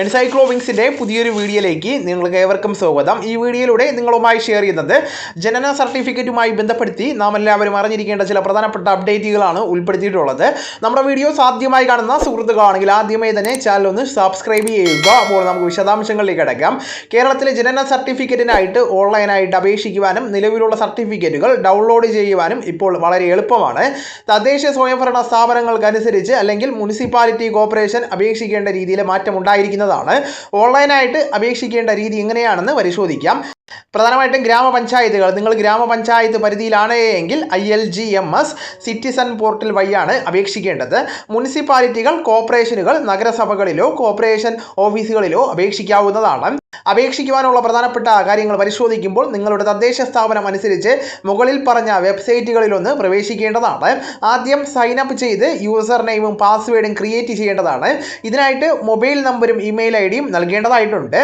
എൻസൈക്ലോവിങ്സിന്റെ പുതിയൊരു വീഡിയോയിലേക്ക് നിങ്ങൾക്ക് ഏവർക്കും സ്വാഗതം. ഈ വീഡിയോയിലൂടെ നിങ്ങളുമായി ഷെയർ ചെയ്യുന്നത് ജനന സർട്ടിഫിക്കറ്റുമായി ബന്ധപ്പെടുത്തി നാം എല്ലാവരും അറിഞ്ഞിരിക്കേണ്ട ചില പ്രധാനപ്പെട്ട അപ്ഡേറ്റുകളാണ് ഉൾപ്പെടുത്തിയിട്ടുള്ളത്. നമ്മുടെ വീഡിയോസ് ആദ്യമായി കാണുന്ന സുഹൃത്തുക്കളാണെങ്കിൽ ആദ്യമായി തന്നെ ചാനൽ ഒന്ന് സബ്സ്ക്രൈബ് ചെയ്യുക. അപ്പോൾ നമുക്ക് വിശദാംശങ്ങളിലേക്ക് അടക്കാം കേരളത്തിലെ ജനന സർട്ടിഫിക്കറ്റിനായിട്ട് ഓൺലൈനായിട്ട് അപേക്ഷിക്കുവാനും നിലവിലുള്ള സർട്ടിഫിക്കറ്റുകൾ ഡൗൺലോഡ് ചെയ്യുവാനും ഇപ്പോൾ വളരെ എളുപ്പമാണ്. തദ്ദേശ സ്വയംഭരണ സ്ഥാപനങ്ങൾക്കനുസരിച്ച് അല്ലെങ്കിൽ മുനിസിപ്പാലിറ്റി കോർപ്പറേഷൻ അപേക്ഷിക്കേണ്ട രീതിയിൽ മാറ്റം ഉണ്ടായിരിക്കുന്നതാണ് ഓൺലൈനായിട്ട് അപേക്ഷിക്കേണ്ട രീതി എങ്ങനെയാണെന്ന് പരിശോധിക്കാം. പ്രധാനമായിട്ടും ഗ്രാമപഞ്ചായത്തുകൾ. നിങ്ങൾ ഗ്രാമപഞ്ചായത്ത് പരിധിയിലാണ് എങ്കിൽ I L G M S citizen portal വഴിയാണ് അപേക്ഷിക്കേണ്ടത്. മുനിസിപ്പാലിറ്റികൾ കോർപ്പറേഷനുകൾ നഗരസഭകളിലോ കോർപ്പറേഷൻ ഓഫീസുകളിലോ അപേക്ഷിക്കാവുന്നതാണ്. അപേക്ഷിക്കുവാനുള്ള പ്രധാനപ്പെട്ട കാര്യങ്ങൾ പരിശോധിക്കുമ്പോൾ നിങ്ങളുടെ തദ്ദേശ സ്ഥാപനം അനുസരിച്ച് മുകളിൽ പറഞ്ഞ വെബ്സൈറ്റുകളിലൊന്ന് പ്രവേശിക്കേണ്ടതാണ്. ആദ്യം സൈൻ അപ്പ് ചെയ്ത് യൂസർ നെയിമും പാസ്വേഡും ക്രിയേറ്റ് ചെയ്യേണ്ടതാണ്. ഇതിനായിട്ട് മൊബൈൽ നമ്പറും ഇമെയിൽ ഐ ഡിയും നൽകേണ്ടതായിട്ടുണ്ട്.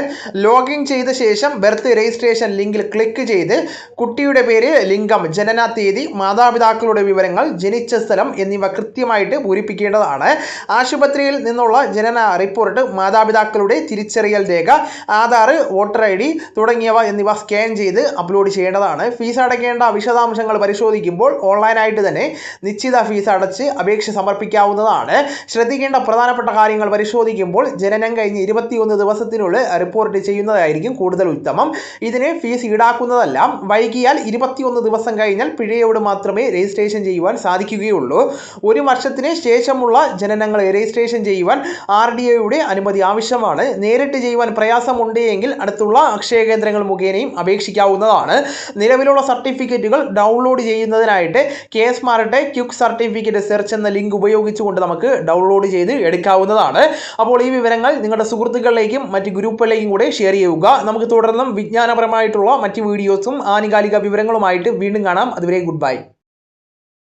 ലോഗിൻ ചെയ്ത ശേഷം ബർത്ത് രജിസ്ട്രേഷൻ ലിങ്കിൽ ക്ലിക്ക് ചെയ്ത് കുട്ടിയുടെ പേര് ലിംഗം ജനന തീയതി മാതാപിതാക്കളുടെ വിവരങ്ങൾ ജനിച്ച സ്ഥലം എന്നിവ കൃത്യമായിട്ട് പൂരിപ്പിക്കേണ്ടതാണ്. ആശുപത്രിയിൽ നിന്നുള്ള ജനന റിപ്പോർട്ട് മാതാപിതാക്കളുടെ തിരിച്ചറിയൽ രേഖ ആധാർ വോട്ടർ ഐ ഡി തുടങ്ങിയവ എന്നിവ സ്കാൻ ചെയ്ത് അപ്ലോഡ് ചെയ്യേണ്ടതാണ്. ഫീസ് അടയ്ക്കേണ്ട വിശദാംശങ്ങൾ പരിശോധിക്കുമ്പോൾ ഓൺലൈനായിട്ട് തന്നെ നിശ്ചിത ഫീസ് അടച്ച് അപേക്ഷ സമർപ്പിക്കാവുന്നതാണ്. ശ്രദ്ധിക്കേണ്ട പ്രധാനപ്പെട്ട കാര്യങ്ങൾ പരിശോധിക്കുമ്പോൾ ജനനം കഴിഞ്ഞ് ഇരുപത്തിയൊന്ന് ദിവസത്തിനുള്ളിൽ റിപ്പോർട്ട് ചെയ്യുന്നതായിരിക്കും കൂടുതൽ ഉത്തമം. ഇതിന് ഫീസ് ഈടാക്കുന്നതല്ല വൈകിയാൽ ഇരുപത്തിയൊന്ന് ദിവസം കഴിഞ്ഞാൽ പിഴയോട് മാത്രമേ രജിസ്ട്രേഷൻ ചെയ്യുവാൻ സാധിക്കുകയുള്ളൂ. ഒരു വർഷത്തിന് ശേഷമുള്ള ജനനങ്ങൾ രജിസ്ട്രേഷൻ ചെയ്യുവാൻ ആർ ഡി എയുടെ അനുമതി ആവശ്യമാണ്. നേരിട്ട് ചെയ്യുവാൻ പ്രയാസമുണ്ട് എങ്കിൽ അടുത്തുള്ള അക്ഷയ കേന്ദ്രങ്ങൾ മുഖേനയും അപേക്ഷിക്കാവുന്നതാണ്. നിലവിലുള്ള സർട്ടിഫിക്കറ്റുകൾ download ചെയ്യുന്നതിനായിട്ട് K S mart quick certificate search എന്ന ലിങ്ക് ഉപയോഗിച്ചുകൊണ്ട് നമുക്ക് ഡൗൺലോഡ് ചെയ്ത് എടുക്കാവുന്നതാണ്. അപ്പോൾ ഈ വിവരങ്ങൾ നിങ്ങളുടെ സുഹൃത്തുക്കളിലേക്കും മറ്റ് ഗ്രൂപ്പുകളിലേക്കും കൂടെ ഷെയർ ചെയ്യുക. നമുക്ക് തുടർന്നും വിജ്ഞാനപരമായിട്ടുള്ള മറ്റ് വീഡിയോസും ആനുകാലിക വിവരങ്ങളുമായിട്ട് വീണ്ടും കാണാം. അതുവരെ ഗുഡ് ബൈ.